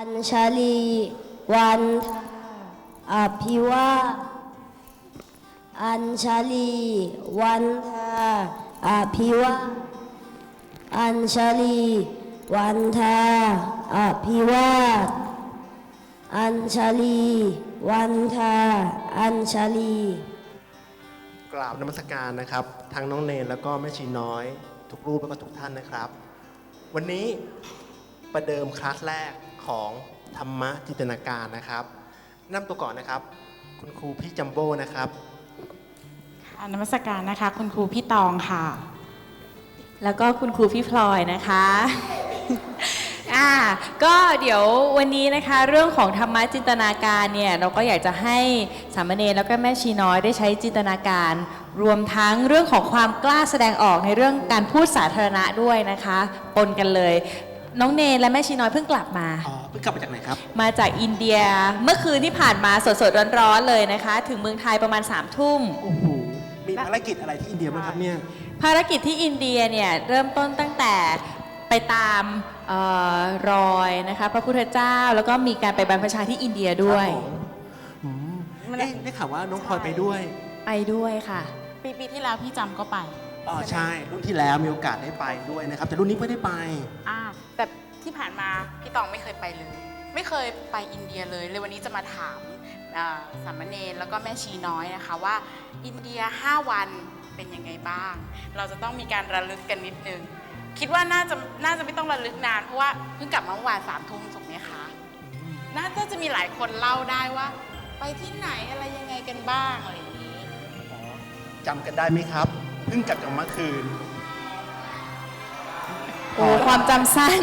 อัญชลี วันทาอภิวาอัญชลี วันทาอภิวาอัญชลี วันทาอภิวาอัญชลี วันทาอัญชลี กราบนมัสการนะครับ ทั้งน้องเนนแล้วก็แม่ชีน้อย ทุกรูปแล้วก็ทุกท่านนะครับ วันนี้ประเดิมคลาสแรก ของธรรมะจินตนาการนะครับนำตัวก่อนนะครับ คุณครูพี่จัมโบ้นะครับค่ะนมัสการนะคะ คุณครูพี่ตองค่ะ แล้วก็คุณครูพี่พลอยนะคะอ่าก็เดี๋ยววันนี้นะคะเรื่องของธรรมะจินตนาการเนี่ยเราก็อยากจะให้สามเณรแล้วก็แม่ชีน้อยได้ใช้จินตนาการ รวมทั้งเรื่องของความกล้าแสดงออกในเรื่องการพูดสาธารณะด้วยนะคะปนกันเลย น้องเนรและแม่ชีน้อยเพิ่งกลับมา อ๋อ เพิ่งกลับมาจากไหนครับ มาจากอินเดียเมื่อคืนที่ผ่านมาสดๆร้อนๆเลยนะคะ ถึงเมืองไทยประมาณ3ามทุ่ม โอ้โห มีภารกิจอะไรที่อินเดียบ้างครับเนี่ย ภารกิจที่อินเดียเนี่ยเริ่มต้นตั้งแต่ไปตามเออรอยนะคะพระพุทธเจ้าแล้วก็มีการไปบรรพชาที่อินเดียด้วย ครับผมอืมเอ๊ะได้ข่าวว่าน้องพลอยไปด้วยไปด้วยค่ะ ปีปีที่แล้วพี่จำก็ไป อ๋อใช่ รุ่นที่แล้วมีโอกาสได้ไปด้วยนะครับ แต่รุ่นนี้ไม่ได้ไป อ่าแต่ ที่ผ่านมาพี่ตองไม่เคยไปเลย ไม่เคยไปอินเดียเลย เลยวันนี้จะมาถามสามเณรแล้วก็แม่ชีน้อยนะคะว่า อินเดีย 5 วันเป็นยังไงบ้าง เราจะต้องมีการระลึกกันนิดนึง คิดว่าน่าจะน่าจะไม่ต้องระลึกนานเพราะว่าเพิ่งกลับมาเมื่อวานสามทุ่มถูกไหมคะน่าจะมีหลายคนเล่าได้ว่า ไปที่ไหนอะไรยังไงกันบ้างอะไรอย่างนี้จำกันได้ไหมครับเพิ่งกลับจากเมื่อคืน โอ้ความจำสั้น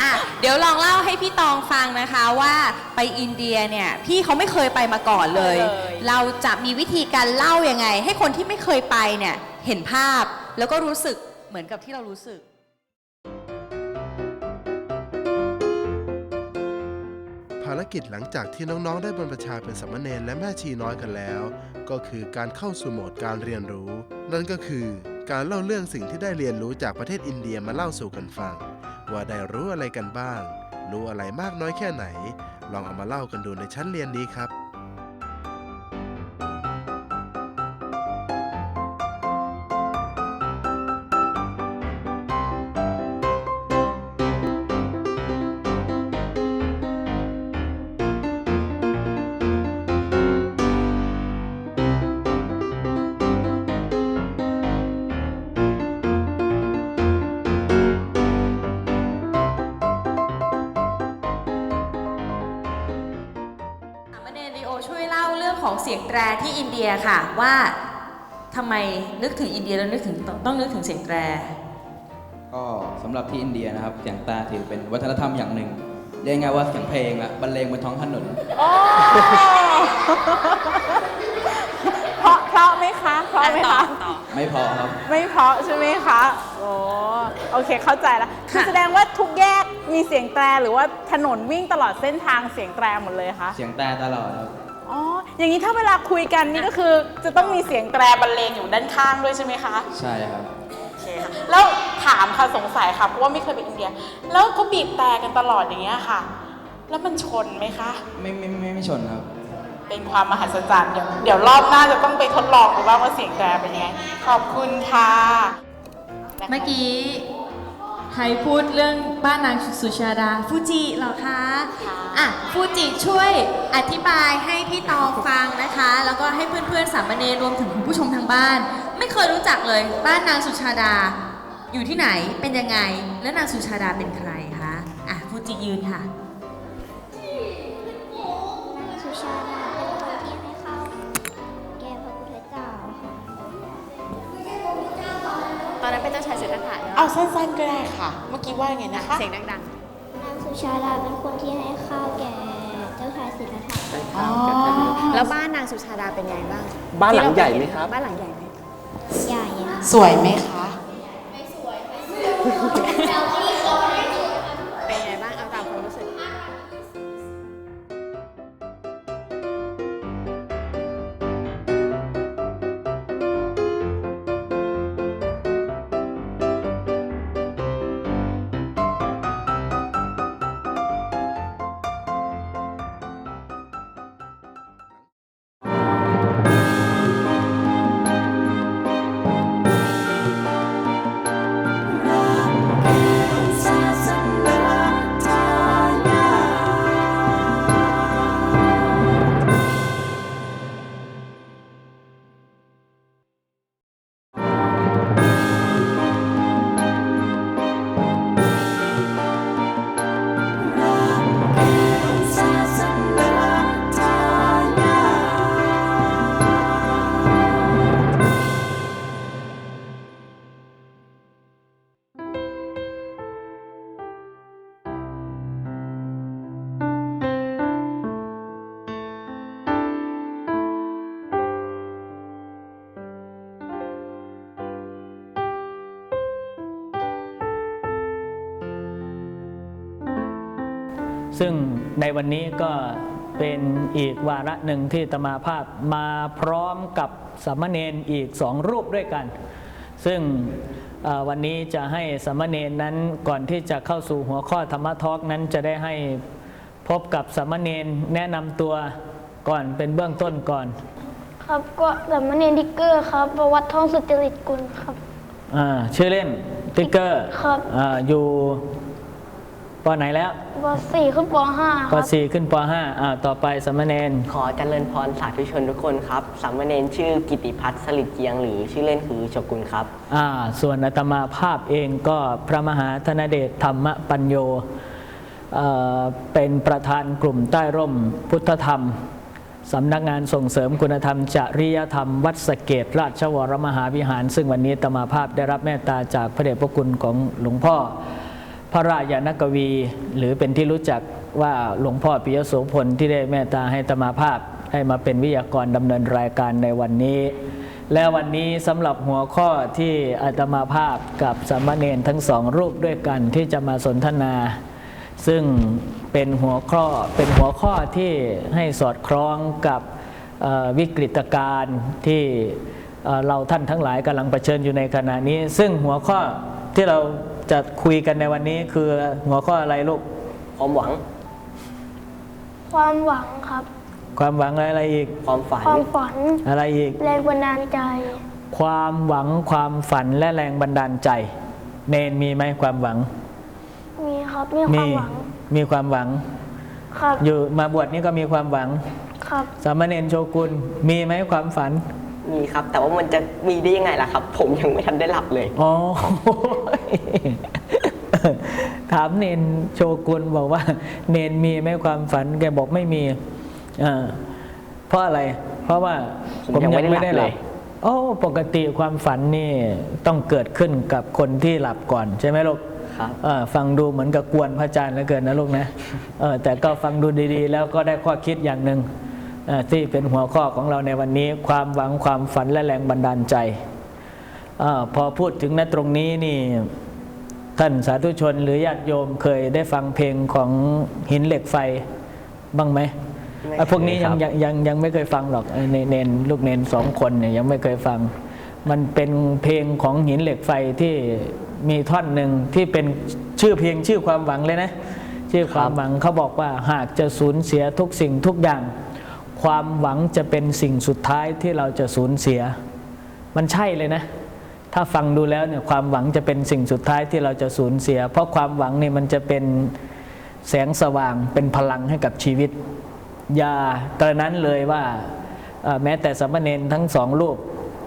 อะเดี๋ยวลองเล่าให้พี่ตองฟังนะคะว่าไปอินเดียเนี่ย พี่เขาไม่เคยไปมาก่อนเลย ไม่เคย เราจะมีวิธีการเล่ายังไง ให้คนที่ไม่เคยไปเนี่ย เห็นภาพแล้วก็รู้สึกเหมือนกับที่เรารู้สึก ภารกิจหลังจากที่น้องๆ ได้บรรพชาเป็นสามเณรและแม่ชีน้อยกันแล้ว ก็คือการเข้าสู่โหมดการเรียนรู้ นั่นก็คือ การเล่าเรื่องสิ่งที่ได้เรียนรู้จากประเทศอินเดียมาเล่าสู่กันฟัง ว่าได้รู้อะไรกันบ้าง รู้อะไรมากน้อยแค่ไหน ลองเอามาเล่ากันดูในชั้นเรียนนี้ครับ สียงแตรที่อินเดียค่ะว่าทำไมนึกถึงอินเดียแล้วนึกถึงต้องต้องนึกถึงเสียงแตร ก็สำหรับที่อินเดียนะครับเสียงตาถือเป็นวัฒนธรรมอย่างหนึ่งเรียกง่ายว่าเสียงเพลงอะบรรเลงบนท้องถนนเพราะเพราะไหมคะเพราะไหมคะไม่พอครับ ไม่เพราะใช่ไหมคะโอ้โอเคเข้าใจแล้วคือค่ะแสดงว่าทุกแยกมีเสียงแตรหรือว่าถนนวิ่งตลอดเส้นทางเสียงแตรหมดเลยคะเสียงแต่ตลอดครับ อ๋อ อย่างนี้ถ้าเวลาคุยกันนี่ก็คือ จะต้องมีเสียงแตรบรรเลงอยู่ด้านข้างด้วยใช่ไหมคะ ใช่ครับ โอเคค่ะ แล้วถามค่ะสงสัยค่ะ เพราะว่าไม่เคยไปอินเดีย แล้วเขาบีบแต่กันตลอดอย่างเงี้ยค่ะ แล้วมันชนไหมคะ ไม่ไม่ไม่ไม่ชนครับ เป็นความมหัศจรรย์เดี๋ยวเดี๋ยวรอบหน้าจะต้องไปทดลองดูว่าว่าเสียงแตรเป็นยังไง ขอบคุณค่ะนะคะ เมื่อกี้ ใครพูดเรื่องบ้านนางสุชาดาฟูจิเหรอคะอะฟูจิช่วยอธิบายให้พี่ตองฟังนะคะ แล้วก็ให้เพื่อนๆสามเณรรวมถึงคุณผู้ชมทางบ้าน ไม่เคยรู้จักเลยบ้านนางสุชาดา อยู่ที่ไหนเป็นยังไง และนางสุชาดาเป็นใครคะอะฟูจิยืนค่ะ สุชาดาเป็นคนที่ให้เข้าแก่พระพุทธเจ้าค่ะ ตอนนั้นเป็นเจ้าชายสิทธัตถะ เนอะเอาสั้นๆก็ได้ค่ะ เมื่อกี้ว่ายังไงนะคะ เสียงดังนางสุชาดาเป็นคนที่ให้ข้าวแก่เจ้าชายสิทธัตถะอ๋อ ๆ แล้วบ้านนางสุชาดาเป็นไงบ้างบ้านหลังที่เใหญ่ไหมครับ บ้านหลังใหญ่ไหม ใหญ่ค่ะสวยไหมคะ ซึ่งในวันนี้ก็เป็นอีกวาระหนึ่งที่ตมาภาพมาพร้อมกับสามเณรอีกสองรูปด้วยกัน ซึ่งเอ่อวันนี้จะให้สามเณรนั้นก่อนที่จะเข้าสู่หัวข้อธรรมทอกนั้นจะได้ให้พบกับสามเณรแนะนำตัวก่อนเป็นเบื้องต้นก่อน ครับก็สามเณรทิกเกอร์ครับประวัติท่องสุจริตกุลครับอ่าชื่อเล่นติ๊กเกอร์ครับอ่าอยู่ ปไหนแล้วป .4 ขึ้นป .5 คป รับ 4 ขึ้นป 5 อ่าต่อไปสามเณรขอเจริญพรสาธุชนทุกคนครับสามเณรชื่อกิติพัฒน์สลิดเจียง หรือชื่อเล่นคือโชกุนครับ อ่าส่วนอาตมาภาพเองก็พระมหาธนเดชธรรมปัญโยเอ่อเป็นประธานกลุ่มใต้ร่มพุทธธรรมสำนักงานส่งเสริมคุณธรรม จริยธรรม วัดสะเกตราชวรมหาวิหาร ซึ่งวันนี้อาตมาภาพได้รับเมตตาจากพระเดชพระคุณของหลวงพ่อ พระราชานกวี หรือเป็นที่รู้จักว่าหลวงพ่อปิยโสพลที่ได้เมตตาให้ตมาภาพให้มาเป็นวิทยากรดำเนินรายการในวันนี้ และวันนี้สำหรับหัวข้อที่อาตมาภาพกับสามเณรทั้งสองรูปด้วยกันที่จะมาสนทนา ซึ่งเป็นหัวข้อเป็นหัวข้อที่ให้สอดคล้องกับวิกฤตการณ์ที่เราท่านทั้งหลายกำลังเผชิญอยู่ในขณะนี้ ซึ่งหัวข้อที่เรา จะคุยกันในวันนี้คือหัวข้ออะไรลูก ความหวัง ความหวังครับ ความหวังอะไรอีก ความฝัน ความฝัน อะไรอีก แรงบันดาลใจ ความหวังความฝันและแรงบันดาลใจ เนนมีไหมความหวัง มีครับ มีความหวัง มีความหวัง ครับ อยู่มาบวชนี่ก็มีความหวัง ครับ สามเณรโชกุลมีไหมความฝัน มีครับ แต่ว่ามันจะมีได้ยังไงล่ะครับ ผมยังไม่ทันได้หลับเลย อ๋อ ถามเนนโชกุลบอกว่า เนนมีไหมความฝันแกบอกไม่มีอ่าเพราะอะไร เพราะว่าผมยังไม่ได้หลับเลยโอ้ปกติความฝันนี่ต้องเกิดขึ้นกับคนที่หลับก่อนใช่ไหมลูกครับเออฟังดูเหมือนกับกวนพระอาจารย์เหลือเกินนะลูกนะเออแต่ก็ฟังดูดีๆ แล้วก็ได้ข้อคิดอย่างหนึ่งเอ่อ ที่เป็นหัวข้อของเราในวันนี้ความหวังความฝันและแรงบันดาลใจอาพอพูดถึงณตรงนี้นี่ท่านสาธุชนหรือญาติโยมเคยได้ฟังเพลงของหินเหล็กไฟบ้างไหมไม่ไอ้พวกนี้เคยยัคงรับยังยังยังไม่เคยฟังหรอกไอ้เนเนนลูกเนนสองคนเนี่ยยังไม่เคยฟัง มันเป็นเพลงของหินเหล็กไฟที่มีท่อนหนึ่งที่เป็นชื่อเพลงชื่อความหวังเลยนะ ชื่อความหวังเขาบอกว่าหากจะสูญเสียทุกสิ่งทุกอย่าง ความหวังจะเป็นสิ่งสุดท้ายที่เราจะสูญเสีย มันใช่เลยนะ ถ้าฟังดูแล้วเนี่ยความหวังจะเป็นสิ่งสุดท้ายที่เราจะสูญเสีย เพราะความหวังเนี่ยมันจะเป็นแสงสว่างเป็นพลังให้กับชีวิต อย่ากระนั้นเลยว่าแม้แต่สามเณรทั้งสองรูป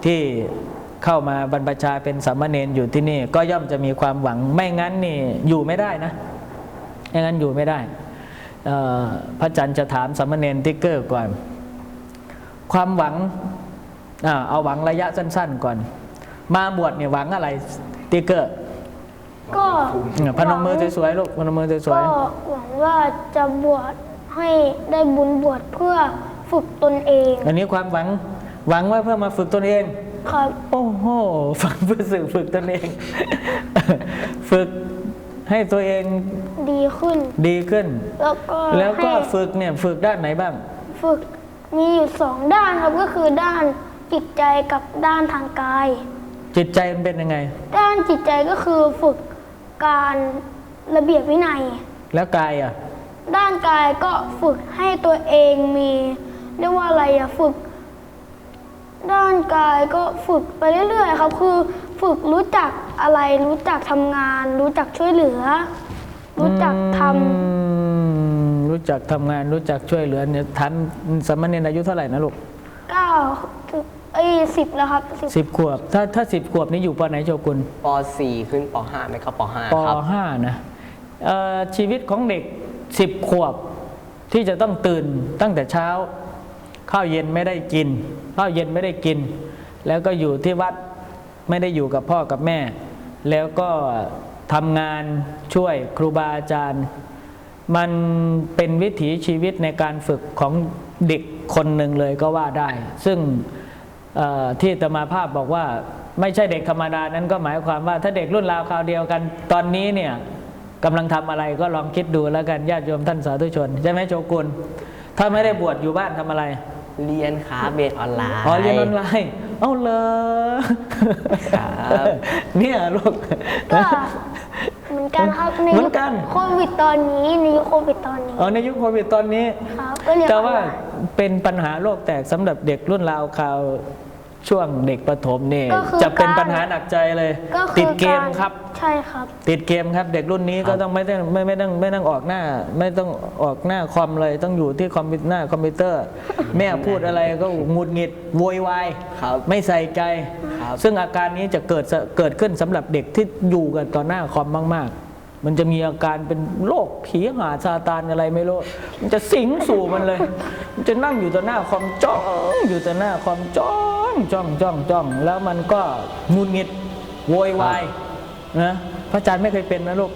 ที่เข้ามาบรรพชาเป็นสามเณรอยู่ที่นี่ ก็ย่อมจะมีความหวังไม่งั้นนี่อยู่ไม่ได้นะไม่งั้นอยู่ไม่ได้ พระอาจันทร์จะถามสามเณรติ๊กเกอร์ก่อน ความหวังอ่าเอาหวังระยะสั้น ๆ ก่อน มาบวชเนี่ยหวังอะไรติ๊กเกอร์ก็เนี่ยพนมมือสวยๆลูกพนมมือสวยก็หวังว่าจะบวชให้ได้บุญบวชเพื่อฝึกตนเองๆอันนี้ความหวังหวังว่าเพื่อมาฝึกตนเองครับโอ้โหฝังเพื่อสื่อฝึกตนเอง ฝึก ให้ตัวเองดีขึ้น ดีขึ้น แล้วก็แล้วก็ให้ฝึกเนี่ยฝึกด้านไหนบ้าง ฝึกมีอยู่สองด้านครับก็คือด้านจิตใจกับด้านทางกาย จิตใจมันเป็นยังไง ด้านจิตใจก็คือฝึกการระเบียบวินัย แล้วกายอะ ด้านกายก็ฝึกให้ตัวเองมีเรียกว่าอะไรอะฝึก ด้านกายก็ฝึกไปเรื่อยๆครับ คือฝึกรู้จัก อะไรรู้จักทำงาน รู้จักช่วยเหลือ รู้จักทำอืมรู้จักทำงานรู้จักช่วยเหลือเนี่ยทันสามเณรอายุเท่าไหร่นะลูกเก้าถึงเอ้ยสิบแล้วครับสิบสิบขวบ ถ้าถ้าสิบขวบนี่อยู่ปไหนโชกุลป .4 ขึ้นป .5 ไหมครับป ป .5 ครับห้านะเอ่อชีวิตของเด็กสิบขวบ ที่จะต้องตื่นตั้งแต่เช้า ข้าวเย็นไม่ได้กินข้าวเย็นไม่ได้กิน แล้วก็อยู่ที่วัดไม่ได้อยู่กับพ่อกับแม่ แล้วก็ทำงานช่วยครูบาอาจารย์ มันเป็นวิถีชีวิตในการฝึกของเด็กคนหนึ่งเลยก็ว่าได้ ซึ่งเอ่อที่ตมาภาพบอกว่าไม่ใช่เด็กธรรมดานั้นก็หมายความว่าถ้าเด็กรุ่นราวคราวเดียวกัน ตอนนี้เนี่ยกำลังทำอะไรก็ลองคิดดูแล้วกันญาติโยมท่านสาธุชนใช่ไหมโชกุลถ้าไม่ได้บวชอยู่บ้านทำอะไร เรียนครับเรียนออนไลน์อ๋อเรียนออนไลน์ เอาเลยครับเนี่ยลูกก็เหมือนกันครับในเหมืยุอคนกันโควิดตอนนี้ในยุคโควิดตอนนี้อ๋อในยุคโควิดตอนนี้ครับก็เรียนแต่ออนว่าไลน์เป็นปัญหาโลกแตกสำหรับเด็กรุ่นราวคราว ช่วงเด็กประถมนี่ก็คือจะเป็นการปัญหาหนักใจเลย ก็คือติดเกมารครับใช่ครับ ติดเกมครับ เด็กรุ่นนี้ก็ต้องไม่ต้องไม่ไม่ต้องไม่ต้องออกหน้า ไม่ต้องออกหน้าคอมเลยต้องอยู่ที่คอมพิวหน้าคอมพิวเตอร์ แม่พูดอะไรก็หงุดหงิดโวยวายครับไม่ใส่ใจ ครับซึ่งอาการนี้จะเกิดเกิดขึ้นสำหรับเด็กที่อยู่กันต่อหน้าคอมมาก ๆ มันจะมีอาการเป็นโรคผีหาซาตานอะไรไม่รู้มันจะสิงสู่มันเลย มันจะนั่งอยู่ต่อหน้าคอมจ้องอยู่ต่อหน้าคอมจ้อง จ้องจ้องจ้องแล้วมันก็หงุดหงิดโวยวายนะพระอาจารย์ไม่เคยเป็นนะลูก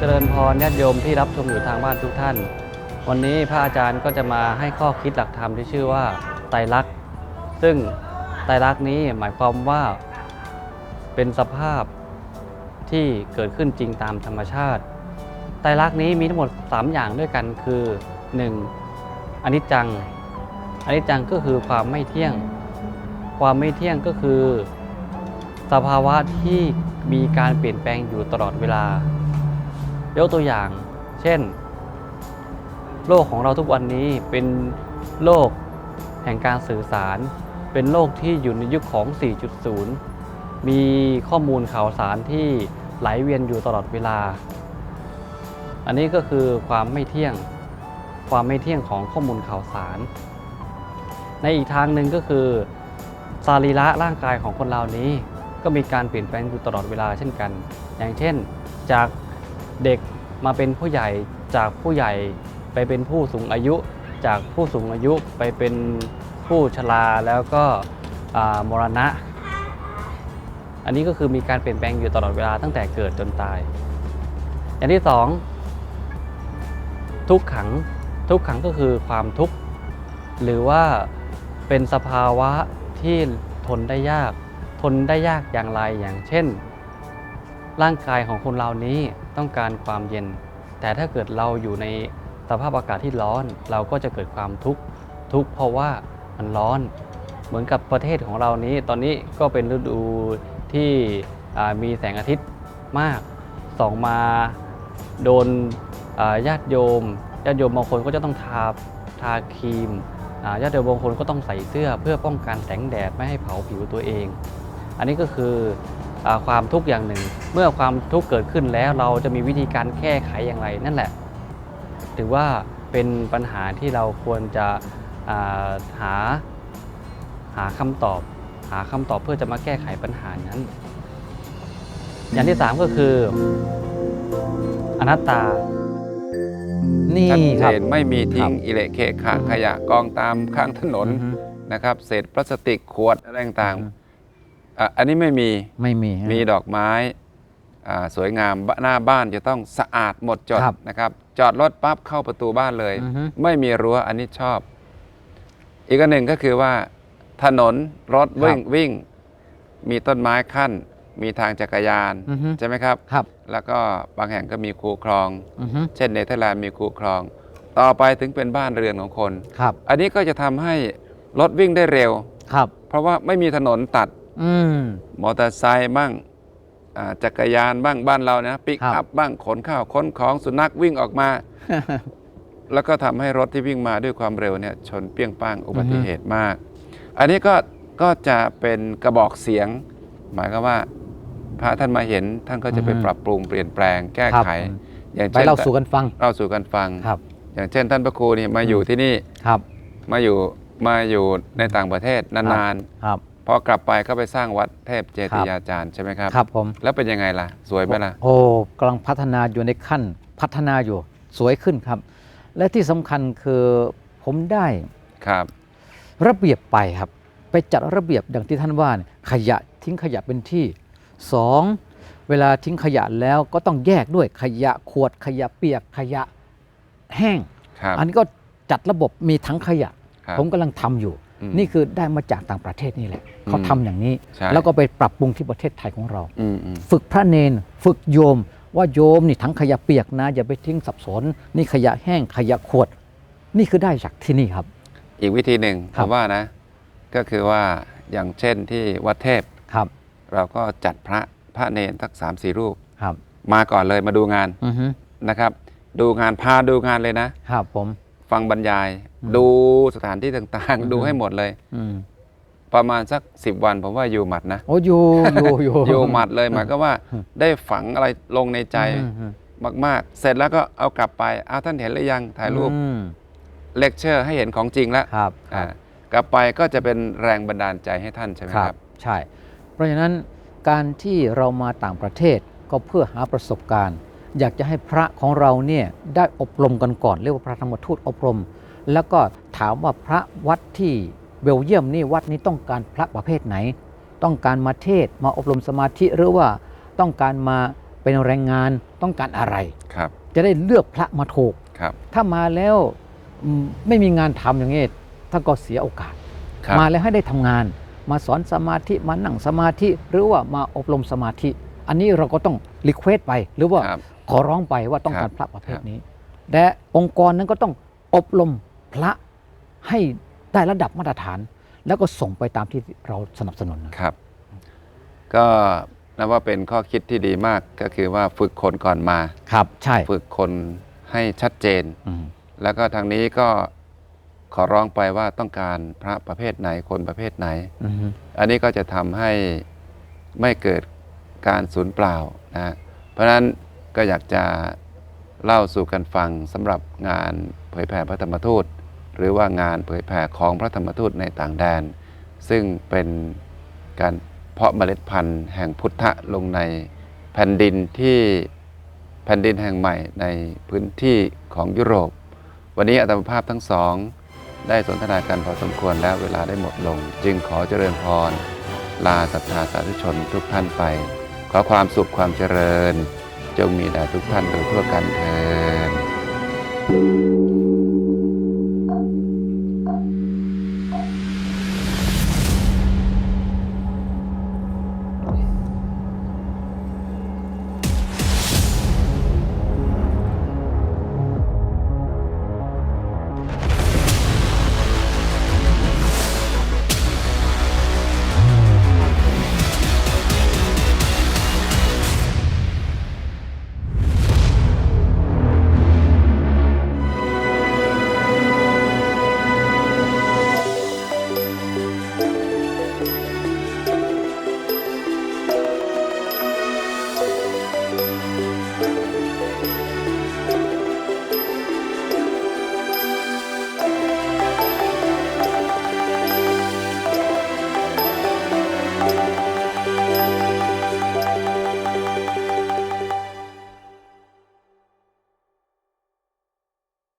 เจริญพรญาติโยมที่รับชมอยู่ทางบ้านทุกท่าน วันนี้พระอาจารย์ก็จะมาให้ข้อคิดหลักธรรมที่ชื่อว่าไตรลักษณ์ซึ่งไตรลักษณ์นี้หมายความว่าเป็นสภาพที่เกิดขึ้นจริงตามธรรมชาติ ไตรลักษณ์นี้มีทั้งหมด 3 อย่างด้วยกันคือ 1. อนิจจัง อนิจจังก็คือความไม่เที่ยง ความไม่เที่ยงก็คือ สภาวะที่มีการเปลี่ยนแปลงอยู่ตลอดเวลา ยกตัวอย่าง เช่น โลกของเราทุกวันนี้เป็นโลกแห่งการสื่อสาร เป็นโลกที่อยู่ในยุคของ 4.0 มีข้อมูลข่าวสารที่ไหลเวียนอยู่ตลอดเวลา อันนี้ก็คือความไม่เที่ยง ความไม่เที่ยงของข้อมูลข่าวสาร ในอีกทางหนึ่งก็คือสรีระร่างกายของคนเรานี้ ก็มีการเปลี่ยนแปลงอยู่ตลอดเวลาเช่นกัน อย่างเช่น จาก เด็กมาเป็นผู้ใหญ่จากผู้ใหญ่ไปเป็นผู้สูงอายุ จากผู้สูงอายุไปเป็นผู้ชราแล้วก็มรณะ อันนี้ก็คือมีการเปลี่ยนแปลงอยู่ตลอดเวลาตั้งแต่เกิดจนตาย อย่างที่สองทุกขังทุกขังก็คือความทุกข์หรือว่าเป็นสภาวะที่ทนได้ยาก ทนได้ยากอย่างไรอย่างเช่น ร่างกายของคนเรานี้ต้องการความเย็น แต่ถ้าเกิดเราอยู่ในสภาพอากาศที่ร้อน เราก็จะเกิดความทุกข์ทุกข์เพราะว่ามันร้อน เหมือนกับประเทศของเรานี้ ตอนนี้ก็เป็นฤดูที่มีแสงอาทิตย์มากส่องมาโดนญาติโยมญาติโยมบางคนก็จะต้องทาทาครีมญาติโยมบางคนก็ต้องใส่เสื้อเพื่อป้องกันแสงแดดไม่ให้เผาผิวตัวเอง อันนี้ก็คือ ความทุกข์อย่างหนึ่ง เมื่อความทุกข์เกิดขึ้นแล้วเราจะมีวิธีการแก้ไขอย่างไรนั่นแหละ ถือว่าเป็นปัญหาที่เราควรจะอ่าหาหาคำตอบ หาคำตอบเพื่อจะมาแก้ไขปัญหานั้น อย่างที่สามก็คืออนัตตา นี่ชัดคเจรับนไม่มีทิ้งอิเละเคขะขยะกองตามข้างถนนนะครับ เศษพลาสติกขวดอะไรต่างๆ อะอันนี้ไม่มีไม่มีมีดอกไม้อ่าสวยงามบหน้าบ้านจะต้องสะอาดหมดจดครับนะครับ จอดรถปั๊บเข้าประตูบ้านเลย อือฮึ ไม่มีรั้วอันนี้ชอบ อีกอันหนึ่งก็คือว่า ถนนรถวิ่งวิ่ง มีต้นไม้ขั้น มีทางจักรยาน อือฮึใช่ไหมครับ ครับแล้วก็บางแห่งก็มีคูคลอง อือฮึเช่นเนเธอร์แลนด์มีคูคลอง ต่อไปถึงเป็นบ้านเรือนของคน ครับอันนี้ก็จะทำให้รถวิ่งได้เร็ว ครับ เพราะว่าไม่มีถนนตัด อืม มอเตอร์ไซค์บ้างอ่าจักรยานบ้างบ้านเรานะปิกครับอัพบ้างขนข้าวขนของสุนัขวิ่งออกมา แล้วก็ทำให้รถที่วิ่งมาด้วยความเร็วเนี่ยชนเปี้ยงป้างอุบัติเหตุมาก อันนี้ก็ก็จะเป็นกระบอกเสียง หมายก็ว่า พระท่านมาเห็นท่านก็จะไปอือฮึ ปรับปรุงเปลี่ยนแปลงแก้ไขครับอย่างไปเช่นเล่าสู่กันฟังเล่าสู่กันฟัง ครับ อย่างเช่นท่านพระครูนี่มาอยู่ที่นี่ครับ มาอยู่มาอยู่ในต่างประเทศนานครับ ๆ พอกลับไปก็ไปสร้างวัดเทพเจติยาจารย์ใช่ไหมครับ ครับผม แล้วเป็นยังไงล่ะ สวยไหมล่ะ โอ้กำลังพัฒนาอยู่ในขั้นพัฒนาอยู่สวยขึ้นครับ และที่สำคัญคือผมได้ครับ ระเบียบไปครับ ไปจัดระเบียบดังที่ท่านว่าเนี่ยขยะทิ้งขยะเป็นที่สองเวลาทิ้งขยะแล้วก็ต้องแยกด้วยขยะขวดขยะเปียกขยะแห้งครับอันนี้ก็จัดระบบมีทั้งขยะครับผมกำลังทำอยู่อืม นี่คือได้มาจากต่างประเทศนี่แหละเขาทำอย่างนี้ใช่แล้วก็ไปปรับปรุงที่ประเทศไทยของเราอืมอืมฝึกพระเนนฝึกโยม ว่าโยมนี่ทั้งขยะเปียกนะอย่าไปทิ้งสับสน นี่ขยะแห้งขยะขวด นี่คือได้จากที่นี่ครับ อีกวิธีหนึ่งคผรับมว่านะ ก็คือว่าอย่างเช่นที่วัดเทพครับ เราก็จัดพระพระเนนสักสามสี่รูปครับ มาก่อนเลยมาดูงานอือฮึนะครับ ดูงานพาดูงานเลยนะครับผม ฟังบรรยายอืมดูสถานที่ต่างอือฮึๆดูให้หมดเลยอืมประมาณสักสิบวันผมว่าอยู่หมัดนะโอ้อยู่อยู่อยู่อยู่หมัดเลยหมายก็ว่าอืมได้ฝังอะไรลงในใจอืมอืมมาก ๆ เสร็จแล้วก็เอากลับไปอ้าวท่านเห็นหรือยังถ่ายรูปอืมเลคเชอร์ให้เห็นของจริงแล้วครับอ่ากลับไปก็จะเป็นแรงบันดาลใจให้ท่านใช่ไหมครับ ใช่ เพราะฉะนั้นการที่เรามาต่างประเทศก็เพื่อหาประสบการณ์ อยากจะให้พระของเราเนี่ยได้อบรมกันก่อนเรียกว่าพระธรรมทูตอบรม แล้วก็ถามว่าพระวัดที่เบลเยียมนี่วัดนี้ต้องการพระประเภทไหน ต้องการมาเทศน์มาอบรมสมาธิหรือว่าต้องการมาเป็นแรงงานต้องการอะไรครับ จะได้เลือกพระมาถูกครับ ถ้ามาแล้วอืมไม่มีงานทำอย่างนี้ท่านก็เสียโอกาสครับมาแล้วให้ได้ทำงาน มาสอนสมาธิมานั่งสมาธิหรือว่ามาอบรมสมาธิ อันนี้เราก็ต้องรีเควสไป หรือว่าครับขอร้องไปว่าต้องครัการบพระประเภทนี้ และองค์กรนั้นก็ต้องอบรมพระให้ได้ระดับมาตรฐาน แล้วก็ส่งไปตามที่เราสนับสนุนครับ ก็นับว่าเป็นข้อคิดที่ดีมากก็คือว่าฝึกคนก่อนมา ครับ ใช่ฝึกคนให้ชัดเจน อืมแล้วก็ทางนี้ก็ขอร้องไปว่าต้องการพระประเภทไหนคนประเภทไหน อือฮึอันนี้ก็จะทำให้ไม่เกิด การสูญเปล่านะเพราะฉะนั้นก็อยากจะเล่าสู่กันฟังสำหรับงานเผยแผ่พระธรรมทูต หรือว่างานเผยแผ่ของพระธรรมทูตในต่างแดน ซึ่งเป็นการเพาะเมล็ดพันธุ์แห่งพุทธะลงในแผ่นดินที่แผ่นดินแห่งใหม่ในพื้นที่ของยุโรป วันนี้อาตมาภาพทั้งสอง ได้สนทนากันพอสมควรแล้วเวลาได้หมดลง จึงขอเจริญพรลาศรัทธาสาธุชนทุกท่านไป ขอความสุขความเจริญ จงมีแด่ทุกท่านโดยทั่วกันเทอ